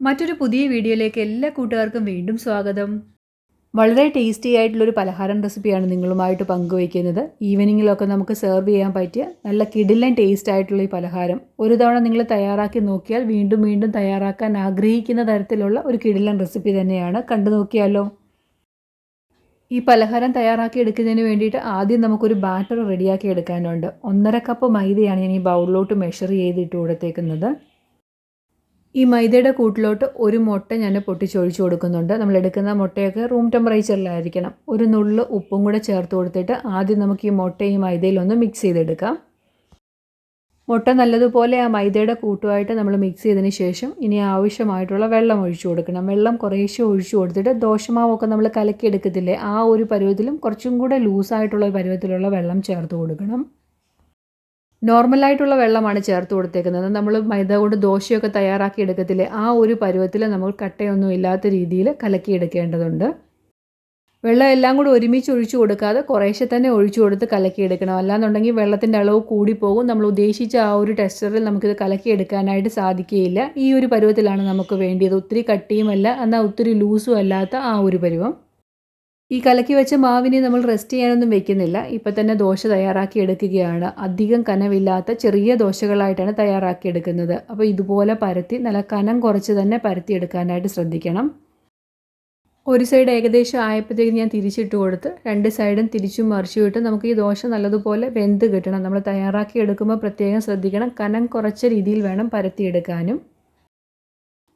മറ്റൊരു പുതിയ വീഡിയോയിലേക്ക് എല്ലാ കൂട്ടുകാർക്കും വീണ്ടും സ്വാഗതം. വളരെ ടേസ്റ്റി ആയിട്ടുള്ളൊരു പലഹാരം റെസിപ്പിയാണ് നിങ്ങളുമായിട്ട് പങ്കുവയ്ക്കുന്നത്. ഈവനിങ്ങിലൊക്കെ നമുക്ക് സെർവ് ചെയ്യാൻ പറ്റിയ നല്ല കിടിലൻ ടേസ്റ്റ് ആയിട്ടുള്ള ഈ പലഹാരം. ഒരു തവണ നിങ്ങൾ തയ്യാറാക്കി നോക്കിയാൽ വീണ്ടും വീണ്ടും തയ്യാറാക്കാൻ ആഗ്രഹിക്കുന്ന തരത്തിലുള്ള ഒരു കിടിലൻ റെസിപ്പി തന്നെയാണ്. കണ്ടു നോക്കിയാലോ? ഈ പലഹാരം തയ്യാറാക്കി എടുക്കുന്നതിന് വേണ്ടിയിട്ട് ആദ്യം നമുക്കൊരു ബാറ്റർ റെഡിയാക്കി എടുക്കാനുണ്ട്. ഒന്നര കപ്പ് മൈദയാണ് ഞാൻ ഈ ബൗളിലോട്ട് മെഷർ ചെയ്തിട്ട് കൊടുത്തേക്കുന്നത്. ഈ മൈദയുടെ കൂട്ടിലോട്ട് ഒരു മുട്ട ഞാൻ പൊട്ടിച്ചൊഴിച്ച് കൊടുക്കുന്നുണ്ട്. നമ്മൾ എടുക്കുന്ന മുട്ടയൊക്കെ റൂം ടെമ്പറേച്ചറിലായിരിക്കണം ഒരു നുള്ള് ഉപ്പും കൂടെ ചേർത്ത് കൊടുത്തിട്ട് ആദ്യം നമുക്ക് ഈ മുട്ടയും മൈദയിലൊന്ന് മിക്സ് ചെയ്തെടുക്കാം. മുട്ട നല്ലതുപോലെ ആ മൈദയുടെ കൂട്ടുമായിട്ട് നമ്മൾ മിക്സ് ചെയ്തതിന് ശേഷം ഇനി ആവശ്യമായിട്ടുള്ള വെള്ളം ഒഴിച്ചു കൊടുക്കണം. വെള്ളം കുറേശ്ശെ ഒഴിച്ചു കൊടുത്തിട്ട് ദോശമാവൊക്കെ നമ്മൾ കലക്കിയെടുക്കത്തില്ലേ ആ ഒരു പരുവത്തിലും കുറച്ചും കൂടെ ലൂസായിട്ടുള്ള പരുവത്തിലുള്ള വെള്ളം ചേർത്ത് കൊടുക്കണം. നോർമലായിട്ടുള്ള വെള്ളമാണ് ചേർത്ത് കൊടുത്തേക്കുന്നത്. നമ്മൾ മൈദ കൊണ്ട് ദോശയൊക്കെ തയ്യാറാക്കി എടുക്കത്തില്ലേ ആ ഒരു പരുവത്തിൽ നമ്മൾ കട്ടയൊന്നും ഇല്ലാത്ത രീതിയിൽ കലക്കിയെടുക്കേണ്ടതുണ്ട് വെള്ളം എല്ലാം കൂടി ഒരുമിച്ച് ഒഴിച്ചു കൊടുക്കാതെ കുറേശ്ശെ തന്നെ ഒഴിച്ചു കൊടുത്ത് കലക്കിയെടുക്കണം അല്ലാന്നുണ്ടെങ്കിൽ വെള്ളത്തിന്റെ അളവ് കൂടിപ്പോകും. നമ്മൾ ഉദ്ദേശിച്ച ആ ഒരു ടെസ്റ്ററിൽ നമുക്കിത് കലക്കിയെടുക്കാനായിട്ട് സാധിക്കുകയില്ല. ഈ ഒരു പരുവത്തിലാണ് നമുക്ക് വേണ്ടിയത്. ഒത്തിരി കട്ടിയുമല്ല എന്നാൽ ഒത്തിരി ലൂസും അല്ലാത്ത ആ ഒരു പരുവം. ഈ കലക്കി വെച്ച മാവിനെ നമ്മൾ റെസ്റ്റ് ചെയ്യാനൊന്നും വെക്കുന്നില്ല. ഇപ്പം തന്നെ ദോശ തയ്യാറാക്കി എടുക്കുകയാണ്. അധികം കനവില്ലാത്ത ചെറിയ ദോശകളായിട്ടാണ് തയ്യാറാക്കി എടുക്കുന്നത്. അപ്പോൾ ഇതുപോലെ പരത്തി നല്ല കനം കുറച്ച് തന്നെ പരത്തി എടുക്കാനായിട്ട് ശ്രദ്ധിക്കണം. ഒരു സൈഡ് ഏകദേശം ആയപ്പോഴത്തേക്ക് ഞാൻ തിരിച്ചിട്ട് കൊടുത്ത് രണ്ട് സൈഡും തിരിച്ചും മറിച്ചും ഇട്ട് നമുക്ക് ഈ ദോശ നല്ലതുപോലെ വെന്ത് കിട്ടണം. നമ്മൾ തയ്യാറാക്കി എടുക്കുമ്പോൾ പ്രത്യേകം ശ്രദ്ധിക്കണം. കനം കുറച്ച രീതിയിൽ വേണം പരത്തിയെടുക്കാനും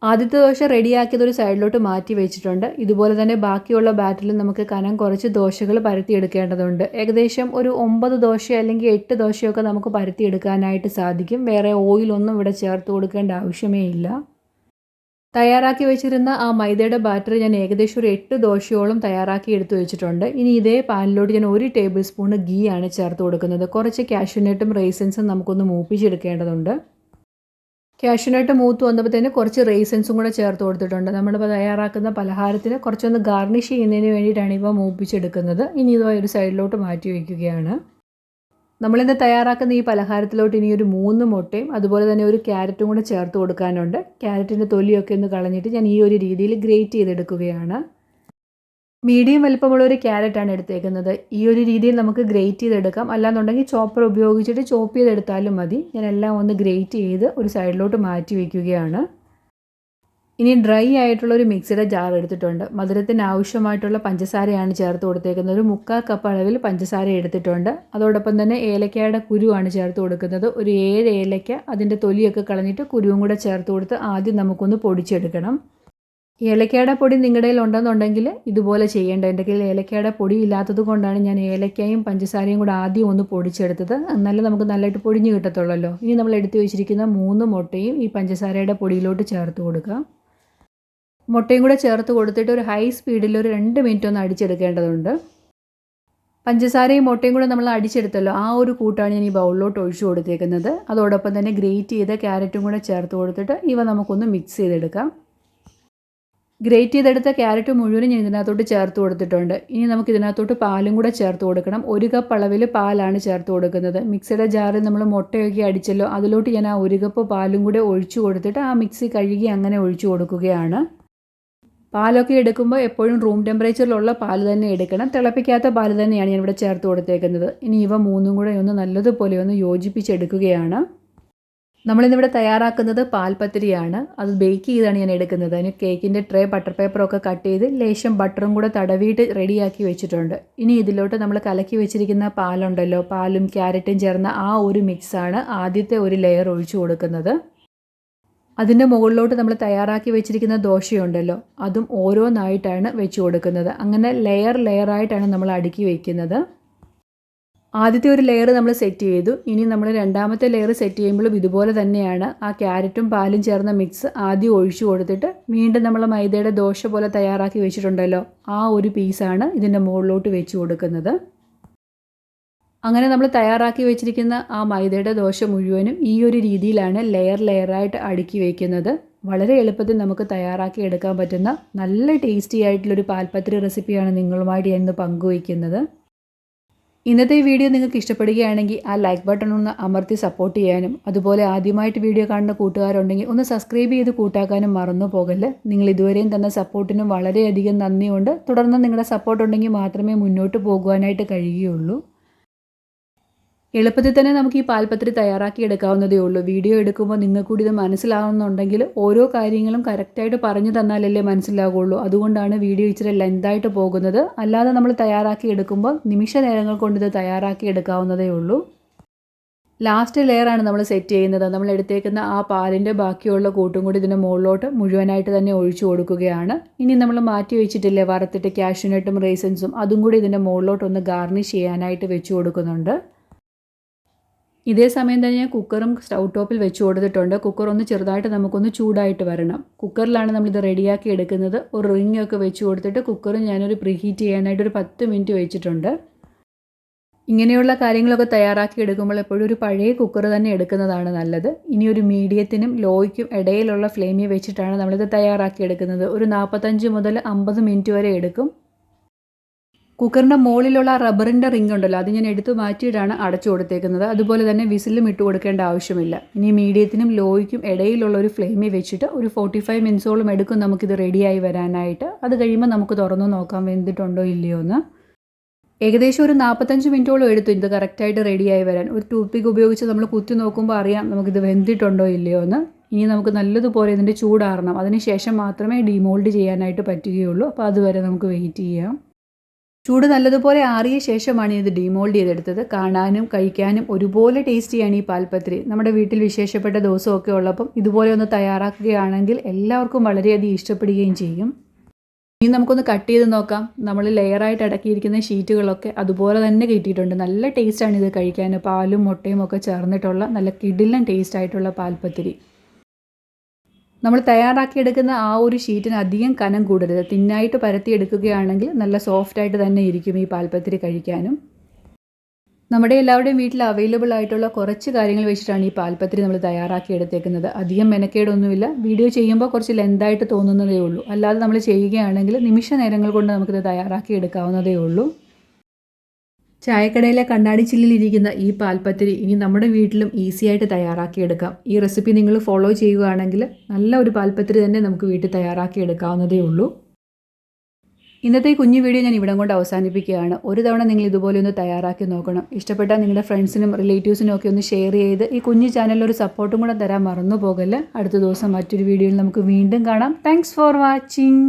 ആദ്യത്തെ ദോശ റെഡിയാക്കിയത് ഒരു സൈഡിലോട്ട് മാറ്റി വെച്ചിട്ടുണ്ട്. ഇതുപോലെ തന്നെ ബാക്കിയുള്ള ബാറ്ററിൽ നമുക്ക് കനം കുറച്ച് ദോശകൾ പരത്തിയെടുക്കേണ്ടതുണ്ട്. ഏകദേശം ഒരു ഒമ്പത് ദോശ അല്ലെങ്കിൽ എട്ട് ദോശയൊക്കെ നമുക്ക് പരത്തിയെടുക്കാനായിട്ട് സാധിക്കും. വേറെ ഓയിലൊന്നും ഇവിടെ ചേർത്ത് കൊടുക്കേണ്ട ആവശ്യമേ ഇല്ല. തയ്യാറാക്കി വെച്ചിരുന്ന ആ മൈദയുടെ ബാറ്റർ ഞാൻ ഏകദേശം ഒരു എട്ട് ദോശയോളം തയ്യാറാക്കി എടുത്തു വെച്ചിട്ടുണ്ട്. ഇനി ഇതേ പാനിലോട്ട് ഞാൻ ഒരു ടേബിൾ സ്പൂൺ ഗീ ആണ് ചേർത്ത് കൊടുക്കുന്നത്. കുറച്ച് കാഷ്യൂനട്ടും റേസൻസും നമുക്കൊന്ന് മൂപ്പിച്ചെടുക്കേണ്ടതുണ്ട്. കാഷ്യൂനട്ട് മൂത്ത് വന്നപ്പോഴത്തേന് കുറച്ച് റേസൻസും കൂടെ ചേർത്ത് കൊടുത്തിട്ടുണ്ട്. നമ്മളിപ്പോൾ തയ്യാറാക്കുന്ന പലഹാരത്തിന് കുറച്ചൊന്ന് ഗാർണിഷ് ചെയ്യുന്നതിന് വേണ്ടിയിട്ടാണ് ഇവ മൂപ്പിച്ചെടുക്കുന്നത്. ഇനി ഇത് ഒരു സൈഡിലോട്ട് മാറ്റി വയ്ക്കുകയാണ്. നമ്മളിന്ന് തയ്യാറാക്കുന്ന ഈ പലഹാരത്തിലോട്ട് ഇനി ഒരു മൂന്ന് മുട്ടയും അതുപോലെ തന്നെ ഒരു ക്യാരറ്റും കൂടെ ചേർത്ത് കൊടുക്കാനുണ്ട്. ക്യാരറ്റിന്റെ തൊലിയൊക്കെ ഒന്ന് കളഞ്ഞിട്ട് ഞാൻ ഈ ഒരു രീതിയിൽ ഗ്രേറ്റ് ചെയ്തെടുക്കുകയാണ്. മീഡിയം വലിപ്പമുള്ള ഒരു ക്യാരറ്റാണ് എടുത്തേക്കുന്നത്. ഈ ഒരു രീതിയിൽ നമുക്ക് ഗ്രേറ്റ് ചെയ്തെടുക്കാം. അല്ലാന്നുണ്ടെങ്കിൽ ചോപ്പർ ഉപയോഗിച്ചിട്ട് ചോപ്പ് ചെയ്തെടുത്താലും മതി. ഞാൻ എല്ലാം ഒന്ന് ഗ്രേറ്റ് ചെയ്ത് ഒരു സൈഡിലോട്ട് മാറ്റി വയ്ക്കുകയാണ് ഇനി ഡ്രൈ ആയിട്ടുള്ള ഒരു മിക്സിയുടെ ജാർ എടുത്തിട്ടുണ്ട്. മധുരത്തിന് ആവശ്യമായിട്ടുള്ള പഞ്ചസാരയാണ് ചേർത്ത് കൊടുത്തേക്കുന്നത്. ഒരു മുക്കാൽ കപ്പ് അളവിൽ പഞ്ചസാര എടുത്തിട്ടുണ്ട്. അതോടൊപ്പം തന്നെ ഏലക്കയുടെ കുരുവാണ് ചേർത്ത് കൊടുക്കുന്നത്. ഒരു ഏഴ് ഏലക്ക അതിന്റെ തൊലിയൊക്കെ കളഞ്ഞിട്ട് കുരുവും കൂടെ ചേർത്ത് കൊടുത്ത് ആദ്യം നമുക്കൊന്ന് പൊടിച്ചെടുക്കണം. ഏലക്കയുടെ പൊടി നിങ്ങളുടെ കയ്യിൽ ഉണ്ടെന്നുണ്ടെങ്കിൽ ഇതുപോലെ ചെയ്യേണ്ട. എന്റെ കയ്യിൽ ഏലക്കയുടെ പൊടി ഇല്ലാത്തത് കൊണ്ടാണ് ഞാൻ ഏലക്കയും പഞ്ചസാരയും കൂടെ ആദ്യം ഒന്ന് പൊടിച്ചെടുത്തത്. എന്നാലേ നമുക്ക് നല്ലതായിട്ട് പൊടിഞ്ഞ് കിട്ടത്തുള്ളല്ലോ. ഇനി നമ്മൾ എടുത്തു വെച്ചിരിക്കുന്ന മൂന്ന് മുട്ടയും ഈ പഞ്ചസാരയുടെ പൊടിയിലോട്ട് ചേർത്ത് കൊടുക്കുക മുട്ടയും കൂടെ ചേർത്ത് കൊടുത്തിട്ട് ഒരു ഹൈ സ്പീഡിൽ ഒരു രണ്ട് മിനിറ്റ് ഒന്ന് അടിച്ചെടുക്കേണ്ടതുണ്ട്. പഞ്ചസാരയും മുട്ടയും കൂടെ നമ്മൾ അടിച്ചെടുത്തല്ലോ. ആ ഒരു കൂട്ടാണ് ഞാൻ ഈ ബൗളിലോട്ട് ഒഴിച്ചു കൊടുത്തേക്കുന്നത്. അതോടൊപ്പം തന്നെ ഗ്രേറ്റ് ചെയ്ത ക്യാരറ്റും കൂടെ ചേർത്ത് കൊടുത്തിട്ട് ഇവ നമുക്കൊന്ന് മിക്സ് ചെയ്തെടുക്കാം. ഗ്രേറ്റ് ചെയ്തെടുത്ത ക്യാരറ്റ് മുഴുവനും ഞാൻ ഇതിനകത്തോട്ട് ചേർത്ത് കൊടുത്തിട്ടുണ്ട്. ഇനി നമുക്ക് ഇതിനകത്തോട്ട് പാലും കൂടെ ചേർത്ത് കൊടുക്കണം. ഒരു കപ്പ് അളവിൽ പാലാണ് ചേർത്ത് കൊടുക്കുന്നത്. മിക്സിയുടെ ജാറിൽ നമ്മൾ മുട്ടയൊക്കെ അടിച്ചല്ലോ അതിലോട്ട് ഞാൻ ആ ഒരു കപ്പ് പാലും കൂടെ ഒഴിച്ചു കൊടുത്തിട്ട് ആ മിക്സി കഴുകി അങ്ങനെ ഒഴിച്ചു കൊടുക്കുകയാണ്. പാലൊക്കെ എടുക്കുമ്പോൾ എപ്പോഴും റൂം ടെമ്പറേച്ചറിലുള്ള പാൽ തന്നെ എടുക്കണം. തിളപ്പിക്കാത്ത പാൽ തന്നെയാണ് ഞാൻ ഇവിടെ ചേർത്ത് കൊടുത്തേക്കുന്നത്. ഇനി ഇവ മൂന്നും കൂടെ ഒന്ന് നല്ലതുപോലെ ഒന്ന് യോജിപ്പിച്ചെടുക്കുകയാണ്. നമ്മളിന്നിവിടെ തയ്യാറാക്കുന്നത് പാൽപ്പത്തിരിയാണ്. അത് ബേക്ക് ചെയ്താണ് ഞാൻ എടുക്കുന്നത്. അതിന് കേക്കിന്റെ ട്രേ ബട്ടർ പേപ്പറൊക്കെ കട്ട് ചെയ്ത് ലേശം ബട്ടറും കൂടെ തടവിയിട്ട് റെഡിയാക്കി വെച്ചിട്ടുണ്ട്. ഇനി ഇതിലോട്ട് നമ്മൾ കലക്കി വെച്ചിരിക്കുന്ന പാലുണ്ടല്ലോ പാലും ക്യാരറ്റും ചേർന്ന ആ ഒരു മിക്സാണ് ആദ്യത്തെ ഒരു ലെയർ ഒഴിച്ചു കൊടുക്കുന്നത്. അതിന്റെ മുകളിലോട്ട് നമ്മൾ തയ്യാറാക്കി വെച്ചിരിക്കുന്ന ദോശയുണ്ടല്ലോ അതും ഓരോന്നായിട്ടാണ് വെച്ച് കൊടുക്കുന്നത്. അങ്ങനെ ലെയർ ലെയറായിട്ടാണ് നമ്മൾ അടുക്കി വയ്ക്കുന്നത് ആദ്യത്തെ ഒരു ലെയർ നമ്മൾ സെറ്റ് ചെയ്തു. ഇനി നമ്മൾ രണ്ടാമത്തെ ലെയർ സെറ്റ് ചെയ്യുമ്പോഴും ഇതുപോലെ തന്നെയാണ്. ആ ക്യാരറ്റും പാലും ചേർന്ന മിക്സ് ആദ്യം ഒഴിച്ചു കൊടുത്തിട്ട് വീണ്ടും നമ്മൾ മൈദയുടെ ദോശ പോലെ തയ്യാറാക്കി വെച്ചിട്ടുണ്ടല്ലോ. ആ ഒരു പീസാണ് ഇതിന്റെ മുകളിലോട്ട് വെച്ച് കൊടുക്കുന്നത്. അങ്ങനെ നമ്മൾ തയ്യാറാക്കി വെച്ചിരിക്കുന്ന ആ മൈദയുടെ ദോശ മുഴുവനും ഈ ഒരു രീതിയിലാണ് ലെയർ ലെയറായിട്ട് അടുക്കി വയ്ക്കുന്നത് വളരെ എളുപ്പത്തിൽ നമുക്ക് തയ്യാറാക്കി എടുക്കാൻ പറ്റുന്ന നല്ല ടേസ്റ്റി ആയിട്ടുള്ളൊരു പാൽപ്പത്തിരി റെസിപ്പിയാണ് നിങ്ങളുമായിട്ട് ഞാൻ ഇന്ന് പങ്കുവയ്ക്കുന്നത്. ഇന്നത്തെ വീഡിയോ നിങ്ങൾക്ക് ഇഷ്ടപ്പെടുകയാണെങ്കിൽ ആ ലൈക്ക് ബട്ടൺ ഒന്ന് അമർത്തി സപ്പോർട്ട് ചെയ്യാനും അതുപോലെ ആദ്യമായിട്ട് വീഡിയോ കാണുന്ന കൂട്ടുകാരുണ്ടെങ്കിൽ ഒന്ന് സബ്സ്ക്രൈബ് ചെയ്ത് കൂട്ടാക്കാനും മറന്നു പോകല്ല്. നിങ്ങൾ ഇതുവരെയും തന്ന സപ്പോർട്ടിനും വളരെയധികം നന്ദിയുണ്ട്. തുടർന്ന് നിങ്ങളുടെ സപ്പോർട്ട് ഉണ്ടെങ്കിൽ മാത്രമേ മുന്നോട്ട് പോകുവാനായിട്ട് കഴിയുകയുള്ളൂ. എളുപ്പത്തിൽ തന്നെ നമുക്ക് ഈ പാൽപത്രി തയ്യാറാക്കി എടുക്കാവുന്നതേ ഉള്ളൂ. വീഡിയോ എടുക്കുമ്പോൾ നിങ്ങൾക്ക് കൂടി ഇത് മനസ്സിലാവുന്നുണ്ടെങ്കിൽ ഓരോ കാര്യങ്ങളും കറക്റ്റായിട്ട് പറഞ്ഞു തന്നാലല്ലേ മനസ്സിലാവുള്ളൂ. അതുകൊണ്ടാണ് വീഡിയോ ഇച്ചിരി ലെന്തായിട്ട് പോകുന്നത്. അല്ലാതെ നമ്മൾ തയ്യാറാക്കി എടുക്കുമ്പോൾ നിമിഷ നേരങ്ങൾ കൊണ്ട് ഇത് തയ്യാറാക്കി എടുക്കാവുന്നതേ ഉള്ളൂ. ലാസ്റ്റ് ലെയറാണ് നമ്മൾ സെറ്റ് ചെയ്യുന്നത്. നമ്മൾ എടുത്തേക്കുന്ന ആ പാലിന്റെ ബാക്കിയുള്ള കൂട്ടും കൂടി ഇതിന്റെ മുകളിലോട്ട് മുഴുവനായിട്ട് തന്നെ ഒഴിച്ചു കൊടുക്കുകയാണ്. ഇനി നമ്മൾ മാറ്റി വെച്ചിട്ടില്ലേ വറുത്തിട്ട് കാഷ്യൂനട്ടും റേസൻസും അതും കൂടി ഇതിന്റെ മുകളിലോട്ട് ഒന്ന് ഗാർണിഷ് ചെയ്യാനായിട്ട് വെച്ചു കൊടുക്കുന്നുണ്ട്. ഇതേ സമയം തന്നെ ഞാൻ കുക്കറും സ്റ്റൗ ടോപ്പിൽ വെച്ച് കൊടുത്തിട്ടുണ്ട്. കുക്കർ ഒന്ന് ചെറുതായിട്ട് നമുക്കൊന്ന് ചൂടായിട്ട് വരണം. കുക്കറിലാണ് നമ്മളിത് റെഡിയാക്കി എടുക്കുന്നത്. ഒരു റിംഗ് ഒക്കെ വെച്ച് കൊടുത്തിട്ട് കുക്കറും ഞാനൊരു പ്രീഹീറ്റ് ചെയ്യാനായിട്ട് ഒരു പത്ത് മിനിറ്റ് വെച്ചിട്ടുണ്ട്. ഇങ്ങനെയുള്ള കാര്യങ്ങളൊക്കെ തയ്യാറാക്കി എടുക്കുമ്പോൾ എപ്പോഴും ഒരു പഴയ കുക്കർ തന്നെ എടുക്കുന്നതാണ് നല്ലത്. ഇനി ഒരു മീഡിയത്തിനും ലോയ്ക്കും ഇടയിലുള്ള ഫ്ലെയിമിൽ വെച്ചിട്ടാണ് നമ്മളിത് തയ്യാറാക്കി എടുക്കുന്നത്. ഒരു നാൽപ്പത്തഞ്ച് മുതൽ അമ്പത് മിനിറ്റ് വരെ എടുക്കും. കുക്കറിന്റെ മുകളിലുള്ള റബ്ബറിന്റെ റിംഗ് ഉണ്ടല്ലോ അത് ഞാൻ എടുത്തു മാറ്റിയിട്ടാണ് അടച്ചു കൊടുത്തേക്കുന്നത്. അതുപോലെ തന്നെ വിസിലും ഇട്ട് കൊടുക്കേണ്ട ആവശ്യമില്ല. ഇനി മീഡിയത്തിനും ലോയ്ക്കും ഇടയിലുള്ള ഒരു ഫ്ലെയിമിൽ വെച്ചിട്ട് ഒരു ഫോർട്ടി ഫൈവ് മിനിറ്റ്സോളം എടുക്കും നമുക്കിത് റെഡിയായി വരാനായിട്ട്. അത് കഴിയുമ്പോൾ നമുക്ക് തുറന്നു നോക്കാം വെന്തിട്ടുണ്ടോ ഇല്ലയോ എന്ന്. ഏകദേശം ഒരു നാൽപ്പത്തഞ്ച് മിനിറ്റോളം എടുത്തു ഇത് കറക്റ്റായിട്ട് റെഡിയായി വരാൻ. ഒരു ടൂപ്പിക്ക് ഉപയോഗിച്ച് നമ്മൾ കുത്തി നോക്കുമ്പോൾ അറിയാം നമുക്കിത് വെന്തിട്ടുണ്ടോ ഇല്ലയോ എന്ന്. ഇനി നമുക്ക് നല്ലതുപോലെ ഇതിന്റെ ചൂടാറണം. അതിന് ശേഷം മാത്രമേ ഡിമോൾഡ് ചെയ്യാനായിട്ട് പറ്റുകയുള്ളൂ. അപ്പോൾ അതുവരെ നമുക്ക് വെയിറ്റ് ചെയ്യാം. ചൂട് നല്ലതുപോലെ ആറിയ ശേഷമാണ് ഇത് ഡീമോൾഡ് ചെയ്തെടുത്തത്. കാണാനും കഴിക്കാനും ഒരുപോലെ ടേസ്റ്റിയാണ് ഈ പാൽപ്പത്തിരി. നമ്മുടെ വീട്ടിൽ വിശേഷപ്പെട്ട ദിവസമൊക്കെ ഉള്ളപ്പം ഇതുപോലെ ഒന്ന് തയ്യാറാക്കുകയാണെങ്കിൽ എല്ലാവർക്കും വളരെയധികം ഇഷ്ടപ്പെടുകയും ചെയ്യും. ഇനി നമുക്കൊന്ന് കട്ട് ചെയ്ത് നോക്കാം. നമ്മൾ ലെയറായിട്ട് അടക്കിയിരിക്കുന്ന ഷീറ്റുകളൊക്കെ അതുപോലെ തന്നെ കിട്ടിയിട്ടുണ്ട്. നല്ല ടേസ്റ്റാണ് ഇത് കഴിക്കാൻ. പാലും മുട്ടയും ഒക്കെ ചേർന്നിട്ടുള്ള നല്ല കിടിലൻ ടേസ്റ്റ് ആയിട്ടുള്ള പാൽപ്പത്തിരി. നമ്മൾ തയ്യാറാക്കിയെടുക്കുന്ന ആ ഒരു ഷീറ്റിന് അധികം കനം കൂടരുത്. തിന്നായിട്ട് പരത്തിയെടുക്കുകയാണെങ്കിൽ നല്ല സോഫ്റ്റായിട്ട് തന്നെ ഇരിക്കും ഈ പാൽപ്പത്തിരി കഴിക്കാനും. നമ്മുടെ എല്ലാവരുടെയും വീട്ടിൽ അവൈലബിൾ ആയിട്ടുള്ള കുറച്ച് കാര്യങ്ങൾ വെച്ചിട്ടാണ് ഈ പാൽപ്പത്തിരി നമ്മൾ തയ്യാറാക്കി എടുത്തേക്കുന്നത്. അധികം മെനക്കേടൊന്നുമില്ല. വീഡിയോ ചെയ്യുമ്പോൾ കുറച്ച് ലെന്തായിട്ട് തോന്നുന്നതേ ഉള്ളൂ. അല്ലാതെ നമ്മൾ ചെയ്യുകയാണെങ്കിൽ നിമിഷ നേരങ്ങൾ കൊണ്ട് നമുക്കിത് തയ്യാറാക്കി എടുക്കാവുന്നതേ ഉള്ളൂ. ചായക്കടയിലെ കണ്ണാടി ചില്ലിലിരിക്കുന്ന ഈ പാൽപ്പത്തിരി ഇനി നമ്മുടെ വീട്ടിലും ഈസി ആയിട്ട് തയ്യാറാക്കിയെടുക്കാം. ഈ റെസിപ്പി നിങ്ങൾ ഫോളോ ചെയ്യുകയാണെങ്കിൽ നല്ല ഒരു പാൽപ്പത്തിരി തന്നെ നമുക്ക് വീട്ടിൽ തയ്യാറാക്കിയെടുക്കാവുന്നതേ ഉള്ളൂ. ഇന്നത്തെ കുഞ്ഞു വീഡിയോ ഞാൻ ഇവിടം കൊണ്ട് അവസാനിപ്പിക്കുകയാണ്. ഒരു തവണ നിങ്ങൾ ഇതുപോലെ ഒന്ന് തയ്യാറാക്കി നോക്കണം. ഇഷ്ടപ്പെട്ടാൽ നിങ്ങളുടെ ഫ്രണ്ട്സിനും റിലേറ്റീവ്സിനും ഒക്കെ ഒന്ന് ഷെയർ ചെയ്ത് ഈ കുഞ്ഞു ചാനലിൽ ഒരു സപ്പോർട്ടും കൂടെ തരാൻ മറന്നു പോകല്ലേ അടുത്ത ദിവസം മറ്റൊരു വീഡിയോയിൽ നമുക്ക് വീണ്ടും കാണാം. Thanks for watching